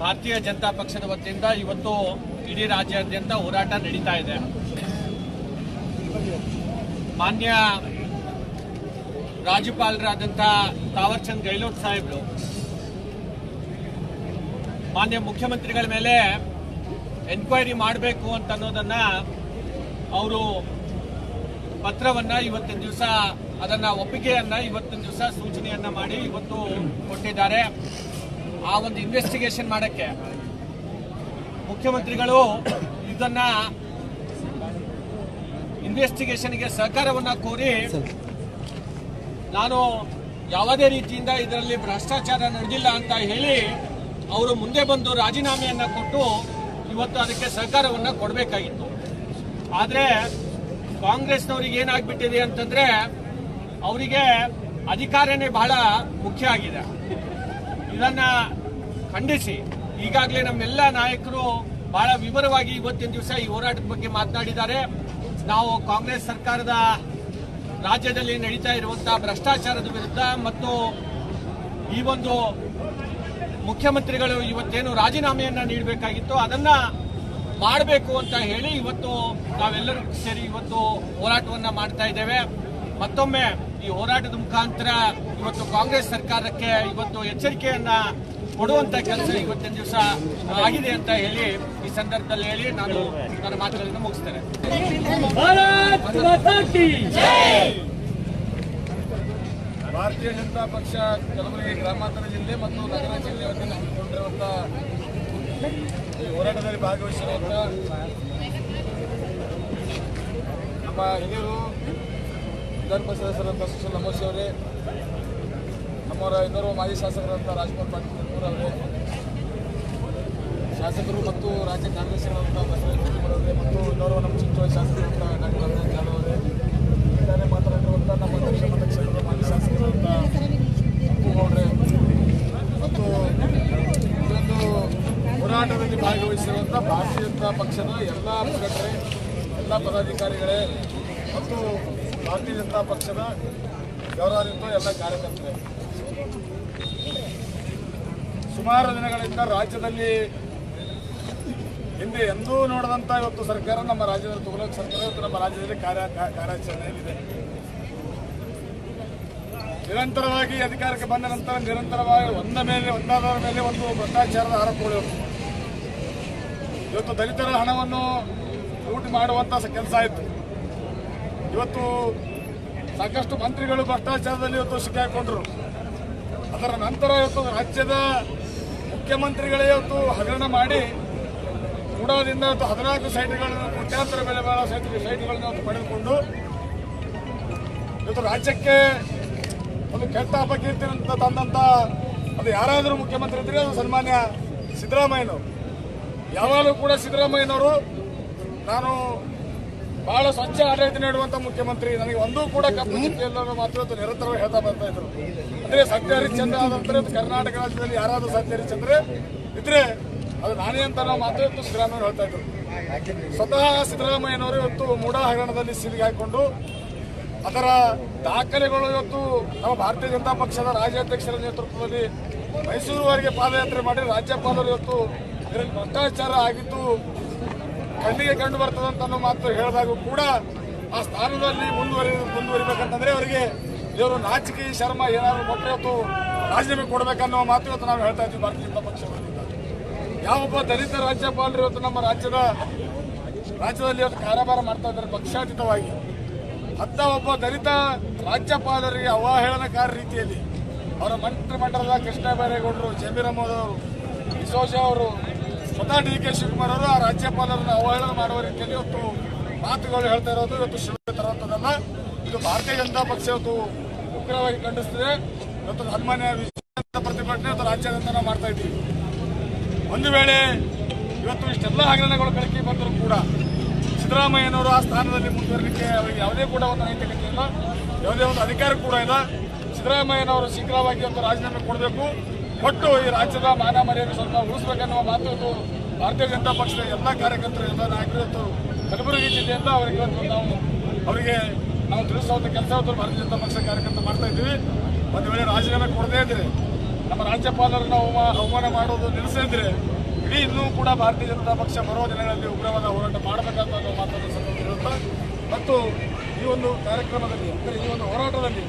ಭಾರತೀಯ ಜನತಾ ಪಕ್ಷದ ವತಿಯಿಂದ ಇವತ್ತು ಇಡೀ ರಾಜ್ಯಾದ್ಯಂತ ಹೋರಾಟ ನಡೀತಾ ಇದೆ. ಮಾನ್ಯ ರಾಜ್ಯಪಾಲರಾದಂಥ ತಾವರ್ಚಂದ್ ಗೆಹ್ಲೋಟ್ ಸಾಹೇಬರು, ಮಾನ್ಯ ಮುಖ್ಯಮಂತ್ರಿಗಳ ಮೇಲೆ ಎನ್ಕ್ವೈರಿ ಮಾಡಬೇಕು ಅಂತ ಅನ್ನೋದನ್ನ ಅವರು ಪತ್ರವನ್ನ ಇವತ್ತಿನ ದಿವಸ, ಅದನ್ನ ಒಪ್ಪಿಗೆಯನ್ನ ಇವತ್ತಿನ ದಿವಸ ಸೂಚನೆಯನ್ನ ಮಾಡಿ ಇವತ್ತು ಕೊಟ್ಟಿದ್ದಾರೆ. ಆ ಒಂದು ಇನ್ವೆಸ್ಟಿಗೇಷನ್ ಮಾಡಕ್ಕೆ ಮುಖ್ಯಮಂತ್ರಿಗಳು ಇದನ್ನ ಇನ್ವೆಸ್ಟಿಗೇಷನ್ಗೆ ಸಹಕಾರವನ್ನ ಕೋರಿ ನಾನು ಯಾವುದೇ ರೀತಿಯಿಂದ ಇದರಲ್ಲಿ ಭ್ರಷ್ಟಾಚಾರ ನಡೆದಿಲ್ಲ ಅಂತ ಹೇಳಿ ಅವರು ಮುಂದೆ ಬಂದು ರಾಜೀನಾಮೆಯನ್ನ ಕೊಟ್ಟು ಇವತ್ತು ಅದಕ್ಕೆ ಸಹಕಾರವನ್ನ ಕೊಡಬೇಕಾಗಿತ್ತು. ಆದ್ರೆ ಕಾಂಗ್ರೆಸ್ನವ್ರಿಗೆ ಏನಾಗ್ಬಿಟ್ಟಿದೆ ಅಂತಂದ್ರೆ ಅವರಿಗೆ ಅಧಿಕಾರನೇ ಬಹಳ ಮುಖ್ಯ ಆಗಿದೆ. ಇದನ್ನ ಖಂಡಿಸಿ. ಈಗಾಗಲೇ ನಮ್ಮೆಲ್ಲ ನಾಯಕರು ಬಹಳ ವಿವರವಾಗಿ ಇವತ್ತಿನ ದಿವಸ ಈ ಹೋರಾಟದ ಬಗ್ಗೆ ಮಾತನಾಡಿದ್ದಾರೆ. ನಾವು ಕಾಂಗ್ರೆಸ್ ಸರ್ಕಾರದ ರಾಜ್ಯದಲ್ಲಿ ನಡೀತಾ ಇರುವಂತಹ ಭ್ರಷ್ಟಾಚಾರದ ವಿರುದ್ಧ ಮತ್ತು ಈ ಒಂದು ಮುಖ್ಯಮಂತ್ರಿಗಳು ಇವತ್ತೇನು ರಾಜೀನಾಮೆಯನ್ನ ನೀಡಬೇಕಾಗಿತ್ತು ಅದನ್ನ ಮಾಡಬೇಕು ಅಂತ ಹೇಳಿ ಇವತ್ತು ನಾವೆಲ್ಲರೂ ಸೇರಿ ಇವತ್ತು ಹೋರಾಟವನ್ನ ಮಾಡ್ತಾ ಇದ್ದೇವೆ. ಮತ್ತೊಮ್ಮೆ ಈ ಹೋರಾಟದ ಮುಖಾಂತರ ಇವತ್ತು ಕಾಂಗ್ರೆಸ್ ಸರ್ಕಾರಕ್ಕೆ ಇವತ್ತು ಎಚ್ಚರಿಕೆಯನ್ನ ಕೊಡುವಂತ ಕೆಲಸ ಇವತ್ತಿನ ದಿವಸ ಆಗಿದೆ ಅಂತ ಹೇಳಿ ಈ ಸಂದರ್ಭದಲ್ಲಿ ಹೇಳಿ ನಾನು ನನ್ನ ಮಾತುಗಳನ್ನು ಮುಗಿಸ್ತೇನೆ. ಭಾರತೀಯ ಜನತಾ ಪಕ್ಷ ಕಲಬುರಗಿ ಗ್ರಾಮಾಂತರ ಜಿಲ್ಲೆ ಮತ್ತು ನಗರ ಜಿಲ್ಲೆ ವತಿಯಿಂದ ಈ ಹೋರಾಟದಲ್ಲಿ ಭಾಗವಹಿಸಿರುವಂತ ನಮ್ಮ ಹಿರಿಯರು ವಿಧಾನ ಪರಿಷತ್ ಸದಸ್ಯರಂಥ ಸುಶೀಲ್ ನಮೋಸಿ ಅವರೇ, ನಮ್ಮವರ ಇನ್ನೋರ್ವ ಮಾಜಿ ಶಾಸಕರಂಥ ರಾಜ್ಕುಮಾರ್ ಪಾಟೀಲ್ ಅವರೇ, ಶಾಸಕರು ಮತ್ತು ರಾಜ್ಯ ಕಾರ್ಯದರ್ಶಿಗಳಂಥ ಬಸವರಾಜ ಅವರೇ ಮತ್ತು ಇನ್ನೋರ್ವ ನಮ್ಮ ಚಿಂಚೋಳಿ ಶಾಸಕರಂಥ ಡಾಕ್ಟರ್ ಅಭಿನಂದ್ ಜಾಧವ್ ಅವರೇ, ಇದ್ದಾರೆ ಮಾತನಾಡಿರುವಂಥ ನಮ್ಮ ದಕ್ಷಿಣ ಮತಕ್ಷೇತ್ರದ ಮಾಜಿ ಶಾಸಕರಂಥ ಅಪ್ಪುಗೌಡ್ರೆ ಮತ್ತು ಇದೊಂದು ಹೋರಾಟದಲ್ಲಿ ಭಾಗವಹಿಸಿರುವಂಥ ಭಾರತೀಯ ಜನತಾ ಪಕ್ಷದ ಎಲ್ಲ ಮುಖಂಡರೇ, ಎಲ್ಲ ಪದಾಧಿಕಾರಿಗಳೇ ಮತ್ತು ಭಾರತೀಯ ಜನತಾ ಪಕ್ಷದ ಗೌರವಾನ್ವಿತ ಎಲ್ಲ ಕಾರ್ಯಕರ್ತರೇ. ಸುಮಾರು ದಿನಗಳಿಂದ ರಾಜ್ಯದಲ್ಲಿ ಹಿಂದೆ ಎಂದೂ ನೋಡದಂತ ಇವತ್ತು ಸರ್ಕಾರ ನಮ್ಮ ರಾಜ್ಯದಲ್ಲಿ ತುಗಲಕ್ ಸರ್ಕಾರ ಇವತ್ತು ನಮ್ಮ ರಾಜ್ಯದಲ್ಲಿ ಕಾರ್ಯ ಕಾರ್ಯಾಚರಣೆಯಲ್ಲಿದೆ. ನಿರಂತರವಾಗಿ ಅಧಿಕಾರಕ್ಕೆ ಬಂದ ನಂತರ ನಿರಂತರವಾಗಿ ಒಂದ ಮೇಲೆ ಒಂದಾದವರ ಮೇಲೆ ಒಂದು ಭ್ರಷ್ಟಾಚಾರದ ಆರೋಪಗಳು ಇವತ್ತು ದಲಿತರ ಹಣವನ್ನು ಲೂಟಿ ಮಾಡುವಂತ ಕೆಲಸ ಆಯಿತು. ಇವತ್ತು ಸಾಕಷ್ಟು ಮಂತ್ರಿಗಳು ಭ್ರಷ್ಟಾಚಾರದಲ್ಲಿ ಇವತ್ತು ಸಿಕ್ಕಾಕೊಂಡ್ರು. ಅದರ ನಂತರ ಇವತ್ತು ರಾಜ್ಯದ ಮುಖ್ಯಮಂತ್ರಿಗಳೇ ಇವತ್ತು ಹಗರಣ ಮಾಡಿ ಕೂಡದಿಂದ ಇವತ್ತು ಹದಿನಾಲ್ಕು ಸೈಟ್ಗಳನ್ನು, ಕೋಟ್ಯಾಂತರ ಬೆಲೆ ಬಾಳ ಸೈಟ್ ಸೈಟ್ಗಳನ್ನು ಇವತ್ತು ಪಡೆದುಕೊಂಡು ಇವತ್ತು ರಾಜ್ಯಕ್ಕೆ ಒಂದು ಕೆಟ್ಟ ಅಪಕೀರ್ತಿ ತಂದಂತ ಅದು ಯಾರಾದರೂ ಮುಖ್ಯಮಂತ್ರಿ ಇದ್ರೆ ಅದು ಸನ್ಮಾನ್ಯ ಸಿದ್ದರಾಮಯ್ಯನವರು. ಯಾವಾಗಲೂ ಕೂಡ ಸಿದ್ದರಾಮಯ್ಯನವರು ನಾನು ಬಹಳ ಸ್ವಚ್ಛ ಆಡಳಿತ ನೀಡುವಂತ ಮುಖ್ಯಮಂತ್ರಿ. ನನಗೆ ಒಂದೂ ಕೂಡ ಕಪ್ಪು ಚುಕ್ಕೆ ಇಲ್ಲ ಅನ್ನೋ ಮಾತು ಇವತ್ತು ನಿರಂತರವಾಗಿ ಹೇಳ್ತಾ ಬರ್ತಾ ಇದ್ರು. ಅಂದ್ರೆ ಸತ್ಯ ಚಂದ್ರ ಆದಂತರ ಕರ್ನಾಟಕ ರಾಜ್ಯದಲ್ಲಿ ಯಾರಾದ್ರೂ ಸತ್ಯ ಹರಿಶ್ಚಂದ್ರ ಇದ್ರೆ ಅದು ನಾನೇ ಅಂತ ನಾವು ಮಾತು ಇವತ್ತು ಸಿದ್ದರಾಮಯ್ಯ ಹೇಳ್ತಾ ಇದ್ರು. ಸ್ವತಃ ಸಿದ್ದರಾಮಯ್ಯನವರು ಇವತ್ತು ಮೂಡಾ ಹಗರಣದಲ್ಲಿ ಸಿಲುಗಿ ಹಾಕೊಂಡು ಅದರ ದಾಖಲೆಗಳು ಇವತ್ತು ನಮ್ಮ ಭಾರತೀಯ ಜನತಾ ಪಕ್ಷದ ರಾಜ್ಯಾಧ್ಯಕ್ಷರ ನೇತೃತ್ವದಲ್ಲಿ ಮೈಸೂರುವರೆಗೆ ಪಾದಯಾತ್ರೆ ಮಾಡಿ ರಾಜ್ಯಪಾಲರು ಇವತ್ತು ಇದರಲ್ಲಿ ಭ್ರಷ್ಟಾಚಾರ ಆಗಿದ್ದು ಕಣ್ಣಿಗೆ ಕಂಡು ಅಂತ ಅನ್ನೋ ಮಾತು ಹೇಳಿದಾಗ ಕೂಡ ಆ ಸ್ಥಾನದಲ್ಲಿ ಮುಂದುವರಿ, ಮುಂದುವರಿಬೇಕಂತಂದ್ರೆ ಅವರಿಗೆ ಇವರು ನಾಚಿಕೆ, ಶರ್ಮ ಏನಾದ್ರು ಕೊಟ್ಟರೆ ಇವತ್ತು ರಾಜೀನಾಮೆ ಕೊಡಬೇಕನ್ನೋ ಮಾತು ಇವತ್ತು ನಾವು ಹೇಳ್ತಾ ಇದ್ವಿ ಭಾರತೀಯ ಜನತಾ ಪಕ್ಷ. ಯಾವೊಬ್ಬ ದಲಿತ ರಾಜ್ಯಪಾಲರು ಇವತ್ತು ನಮ್ಮ ರಾಜ್ಯದ, ರಾಜ್ಯದಲ್ಲಿ ಇವತ್ತು ಕಾರ್ಯಭಾರ ಮಾಡ್ತಾ ಇದ್ದಾರೆ ಪಕ್ಷಾತೀತವಾಗಿ ಅಂತ ಒಬ್ಬ ದಲಿತ ರಾಜ್ಯಪಾಲರಿಗೆ ಅವಹೇಳನಕಾರ ರೀತಿಯಲ್ಲಿ ಅವರ ಮಂತ್ರಿಮಂಡಲದ ಕೃಷ್ಣ ಬೈರೇಗೌಡರು ಜಮೀರ್ ಅಹಮದ್ ಅವರು ಡಿಸೋಜಾ ಅವರು, ಸ್ವತಃ ಡಿ ಕೆ ಶಿವಕುಮಾರ್ ಅವರು ರಾಜ್ಯಪಾಲರನ್ನು ಅವಹೇಳನ ಮಾಡುವ ರೀತಿಯಲ್ಲಿ ಇವತ್ತು ಮಾತುಗಳು ಹೇಳ್ತಾ ಇರೋದು. ಇವತ್ತು ಶಿವಕ್ಕೆ ತರುವಂಥದ್ದಲ್ಲ ಇದು ಭಾರತೀಯ ಜನತಾ ಪಕ್ಷ ಇವತ್ತು ಉಗ್ರವಾಗಿ ಖಂಡಿಸ್ತಿದೆ. ಇವತ್ತು ಸನ್ಮಾನ್ಯ ವಿಜಯ ಪ್ರತಿಭಟನೆ ಇವತ್ತು ರಾಜ್ಯಾದ್ಯಂತ ನಾವು ಮಾಡ್ತಾ ಇದ್ದೀವಿ. ಒಂದು ವೇಳೆ ಇವತ್ತು ಇಷ್ಟೆಲ್ಲ ಹಗರಣಗಳು ಕಳಕಿ ಬಂದರೂ ಕೂಡ ಸಿದ್ದರಾಮಯ್ಯನವರು ಆ ಸ್ಥಾನದಲ್ಲಿ ಮುಂದುವರಲಿಕ್ಕೆ ಅವರಿಗೆ ಯಾವುದೇ ಕೂಡ ಒಂದು ನೈತಿಕತೆ ಇಲ್ಲ. ಯಾವುದೇ ಒಂದು ಅಧಿಕಾರ ಕೂಡ ಇಲ್ಲ. ಸಿದ್ದರಾಮಯ್ಯನವರು ಶೀಘ್ರವಾಗಿ ಒಂದು ರಾಜೀನಾಮೆ ಕೊಡಬೇಕು. ಒಟ್ಟು ಈ ರಾಜ್ಯದ ಮಾನ ಮರ್ಯಾದೆ ಸ್ವಲ್ಪ ಉಳಿಸ್ಬೇಕನ್ನುವ ಮಾತು ಭಾರತೀಯ ಜನತಾ ಪಕ್ಷದ ಎಲ್ಲ ಕಾರ್ಯಕರ್ತರು, ಎಲ್ಲ ನಾಯಕರು ಕಲಬುರಗಿ ಜಿಲ್ಲೆಯಿಂದ ಅವರಿಗೆ ಇವತ್ತು ನಾವು ಅವರಿಗೆ ನಾವು ತಿಳಿಸುವಂಥ ಕೆಲಸ ಇವತ್ತು ಭಾರತೀಯ ಜನತಾ ಪಕ್ಷದ ಕಾರ್ಯಕರ್ತರು ಮಾಡ್ತಾ ಇದ್ದೀವಿ. ಒಂದು ವೇಳೆ ರಾಜೀನಾಮೆ ಕೊಡದೇ ಇದ್ರೆ, ನಮ್ಮ ರಾಜ್ಯಪಾಲರನ್ನು ಅವಮಾ, ಅವಮಾನ ಮಾಡೋದು ನಿಲ್ಲಿಸಿದ್ರೆ ಇಡೀ ಇನ್ನೂ ಕೂಡ ಭಾರತೀಯ ಜನತಾ ಪಕ್ಷ ಬರುವ ದಿನಗಳಲ್ಲಿ ಉಗ್ರವಾದ ಹೋರಾಟ ಮಾಡಬೇಕಂತ ಅನ್ನೋ ಮಾತನ್ನು ಇರುತ್ತೆ ಮತ್ತು ಈ ಒಂದು ಕಾರ್ಯಕ್ರಮದಲ್ಲಿ, ಅಂದರೆ ಈ ಒಂದು ಹೋರಾಟದಲ್ಲಿ